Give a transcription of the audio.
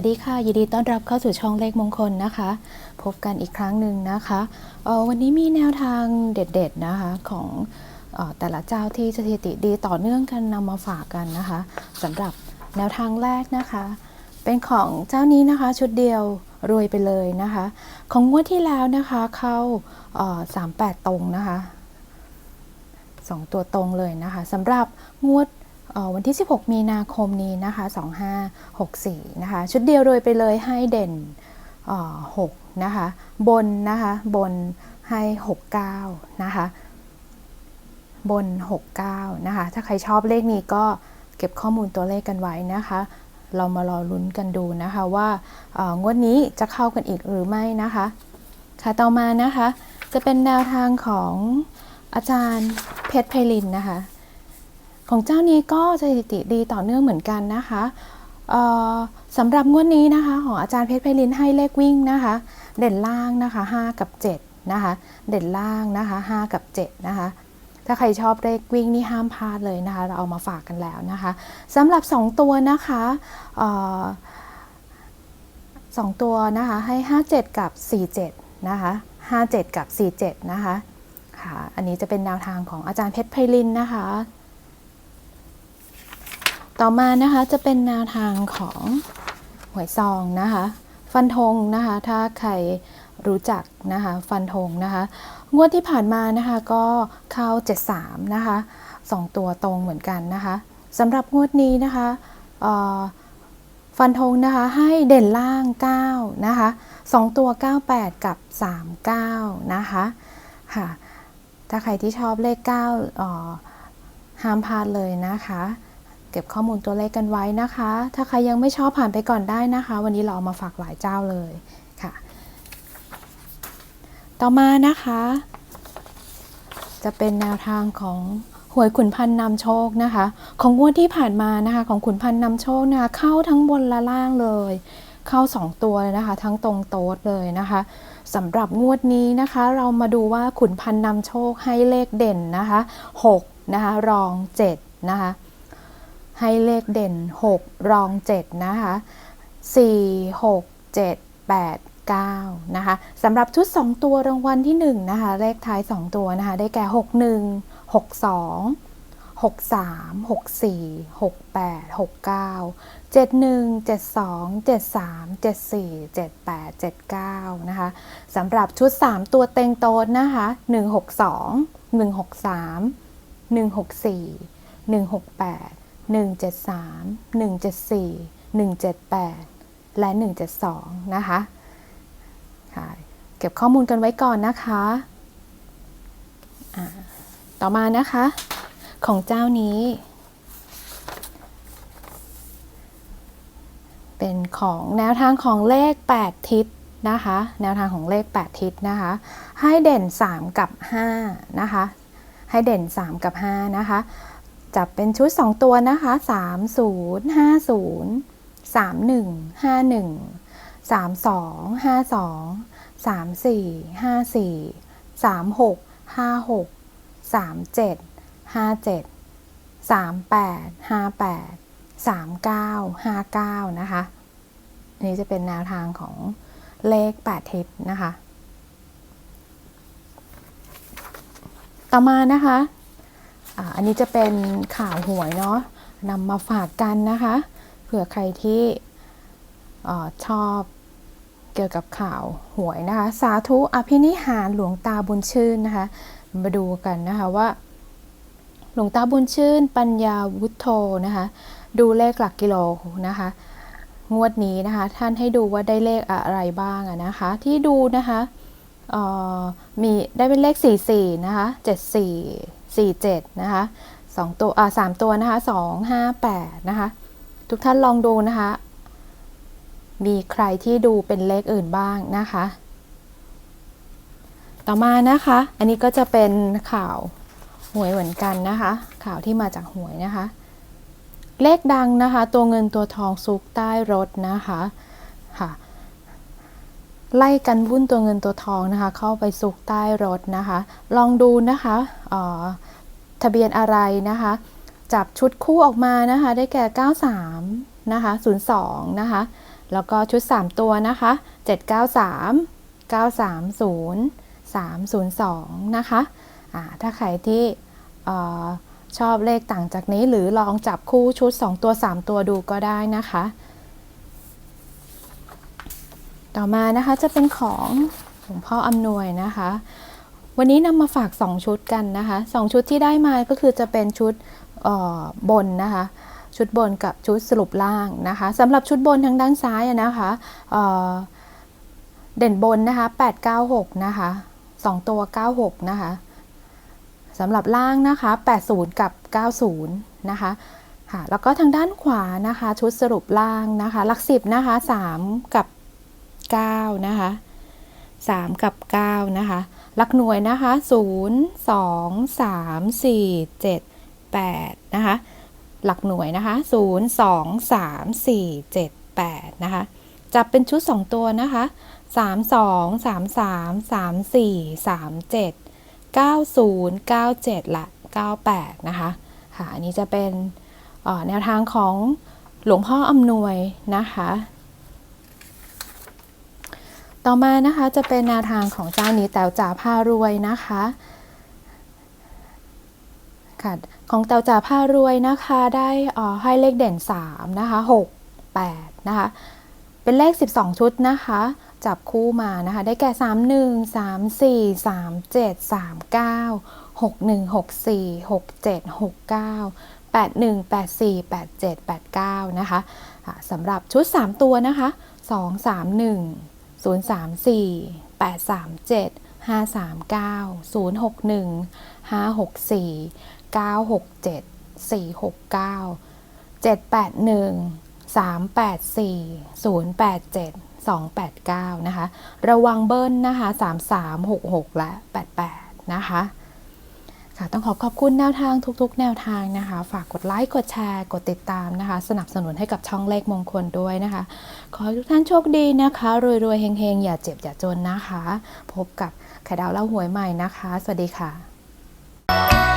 วัสดีค่ะ ยินดีต้อนรับเข้าสู่ช่องเลขมงคลนะคะ พบกันอีกครั้งหนึ่งนะคะออวันนี้มีแนวทางเด็ด ๆ นะคะของออแต่ละเจ้าที่สถิติดีต่อเนื่องกันนำมาฝากกันนะคะสำหรับแนวทางแรกนะคะ เป็นของเจ้านี้นะคะชุดเดียวรวยไปเลยนะคะ ของงวดที่แล้วนะคะเข้าสามแปดตรงนะคะสองตัวตรงเลยนะคะสำหรับงวด วันที่ 16 มีนาคมนี้นะคะ 2564 นะคะ ชุดเดียวโดยไปเลยให้เด่น 6 นะคะ บนนะคะ บนให้ 69 นะคะ บน 69 นะคะ ถ้าใครชอบเลขนี้ก็เก็บข้อมูลตัวเลขกันไว้นะคะ เรามารอลุ้นกันดูนะคะว่างวดนี้จะเข้ากันอีกหรือไม่นะคะ ค่ะต่อมานะคะ จะเป็นแนวทางของอาจารย์เพชรไพลินนะคะ ของเจ้านี้ก็สถิติดีต่อเนื่องเหมือนกันนะคะสำหรับงวดนี้นะคะ ของอาจารย์เพชรไพลินให้เลขวิ่งนะคะ เด่นล่างนะคะ 5 กับ 7 นะคะ เด่นล่างนะคะ 5 กับ 7 นะคะ ถ้าใครชอบเลขวิ่งนี่ห้ามพลาดเลยนะคะ เราเอามาฝากกันแล้วนะคะสำหรับ 2 ตัวนะคะสองตัวนะคะให้ 57 กับ 47 นะคะ57 กับ 47 นะคะค่ะอันนี้จะเป็นแนวทางของอาจารย์เพชรไพลินนะคะ ต่อมานะคะจะเป็นแนวทางของหวยซองนะคะ ฟันธงนะคะ ถ้าใครรู้จักนะคะ ฟันธงนะคะ งวดที่ผ่านมานะคะก็เข้า 73 นะคะ 2 ตัวตรงเหมือนกันนะคะสำหรับงวดนี้นะคะฟันธงนะคะให้เด่นล่าง 9 นะคะ 2 ตัว 98 กับ 39 นะคะค่ะถ้าใครที่ชอบเลข9เอ่อห้ามพลาดเลยนะคะ เก็บข้อมูลตัวเลขกันไว้นะคะ ถ้าใครยังไม่ชอบผ่านไปก่อนได้นะคะ วันนี้เราเอามาฝากหลายเจ้าเลยค่ะ ต่อมานะคะ จะเป็นแนวทางของหวยขุนพันนำโชคนะคะ ของงวดที่ผ่านมานะคะของขุนพันนำโชคนะคะเข้าทั้งบนและล่างเลย เข้า 2 ตัวเลยนะคะ ทั้งตรงโต๊ดเลยนะคะสำหรับงวดนี้นะคะ เรามาดูว่าขุนพันนำโชคให้เลขเด่นนะคะ6นะคะรอง7นะคะ ให้เลขเด่น 6 รอง 7 นะคะ 4 6 7 8 9 นะคะสำหรับชุด 2 ตัวรางวัลที่ 1 นะคะ เลขท้าย 2 ตัวนะคะ ได้แก่ 6 1 6 2 6 3 6 4 6 8 6 9 7 1 7 2 7 3 7 4 7 8 7 9 นะคะสำหรับชุด 3 ตัวเต็งโต๊ดนะคะ 1 6 2 1 6 3 1 6 4 1 6 8 173 174 178 และ 172 นะคะค่ะเก็บข้อมูลกันไว้ก่อนนะคะอ่าต่อมานะคะ ของเจ้านี้ เป็นของแนวทางของเลข 8 ทิศนะคะ แนวทางของเลข 8 ทิศนะคะ ให้เด่น 3 กับ 5 นะคะ ให้เด่น 3 กับ 5 นะคะ จับเป็นชุด 2 ตัวนะคะ 30 50 31 51 32 52 34 54 36 56 37 57 38 58 39 59 นะคะนนี้จะเป็นแนวทางของเลข 8 ทิศนะคะ ต่อมานะคะ อันนี้จะเป็นข่าวหวยเนาะนำมาฝากกันนะคะ เผื่อใครที่อาชอบเกี่ยวกับข่าวหวยนะคะ สาธุอภินิหารหลวงตาบุญชื่นนะคะ มาดูกันนะคะว่า หลวงตาบุญชื่น ปัญญาวุฒโธนะคะ ดูเลขหลักกิโลนะคะ งวดนี้นะคะ ท่านให้ดูว่าได้เลขอะไรบ้างนะคะ ที่ดูนะคะมีได้เป็นเลข 44 นะคะ 74 47 นะคะสองตัวอ่าสามตัวนะคะ2 5 8 นะคะ ทุกท่านลองดูนะคะ มีใครที่ดูเป็นเลขอื่นบ้างนะคะ ต่อมานะคะ อันนี้ก็จะเป็นข่าวหวยเหมือนกันนะคะ ข่าวที่มาจากหวยนะคะ เลขดังนะคะ ตัวเงินตัวทองซุกใต้รถนะคะค่ะ ไล่กันวุ่นตัวเงินตัวทองนะคะ เข้าไปซุกใต้รถนะคะ ลองดูนะคะออทะเบียนอะไรนะคะ จับชุดคู่ออกมานะคะ ได้แก่ 93 นะคะ 02 นะคะ แล้วก็ชุด 3 ตัวนะคะ 793 930 302 นะคะอ่าถ้าใครที่เออชอบเลขต่างจากนี้หรือลองจับคู่ชุด 2 ตัว 3 ตัวดูก็ได้นะคะ ต่อมานะคะจะเป็นของหลวงพ่ออำนวยนะคะ วันนี้นำมาฝาก 2 ชุดกันนะคะ 2 ชุดที่ได้มาก็คือจะเป็นชุดออบนนะคะ ชุดบนกับชุดสรุปล่างนะคะสำหรับชุดบนทางด้านซ้ายนะคะเเด่นบนนะคะ896นะคะ2 ตัว 96นะคะสำหรับล่างนะคะ 80 กับ 90 นะคะค่ะแล้วก็ทางด้านขวานะคะ ชุดสรุปล่างนะคะหลักสิบนะคะ 3 กับ 9 นะคะ 3 กับ 9 นะคะลักหน่วยนะคะ 0 2 3 4 7 8 นะคะ หลักหน่วยนะคะ 0 2 3 4 7 8 นะคะ จับเป็นชุด 2 ตัวนะคะ 3 2 3 3 3 4 3 7 9 0 9 7 ละ 98 นะคะค่ะอันนี้จะเป็นแนวทางของหลวงพ่ออำนวยนะคะ ต่อมานะคะจะเป็นแนวทางของเจ้านี้แต๋วจ่าพารวยนะคะค่ะของแต๋วจ่าพารวยนะคะได้อ่อให้เลขเด่น 3 นะคะ 6 8 นะคะ เป็นเลข 12 ชุดนะคะ จับคู่มานะคะ ได้แก่ 3 1 3 4 3 7 3 9 6 1 6 4 6 7 6 9 8 1 8 4 8 7 8 9 นะคะอะสำหรับชุด 3 ตัวนะคะ 2 3 1 0 3 4 8 3 7 5 3 9 0 6 1 5 6 4 9 6 7 4 6 9 7 8 1 3 8 4 0 8 7 2 8 9 นะคะ ระวังเบิ้ลนะคะ 3 3 6 6 และ 88 นะคะ ค่ะต้องขอขอบคุณแนวทางทุกๆ แนวทางนะคะ ฝากกดไลค์ กดแชร์ กดติดตามนะคะ สนับสนุนให้กับช่องเลขมงคลด้วยนะคะ ขอให้ทุกท่านโชคดีนะคะ รวยๆเฮงๆ อย่าเจ็บอย่าจนนะคะ พบกับไข่ดาวเล่าหวยใหม่นะคะ สวัสดีค่ะ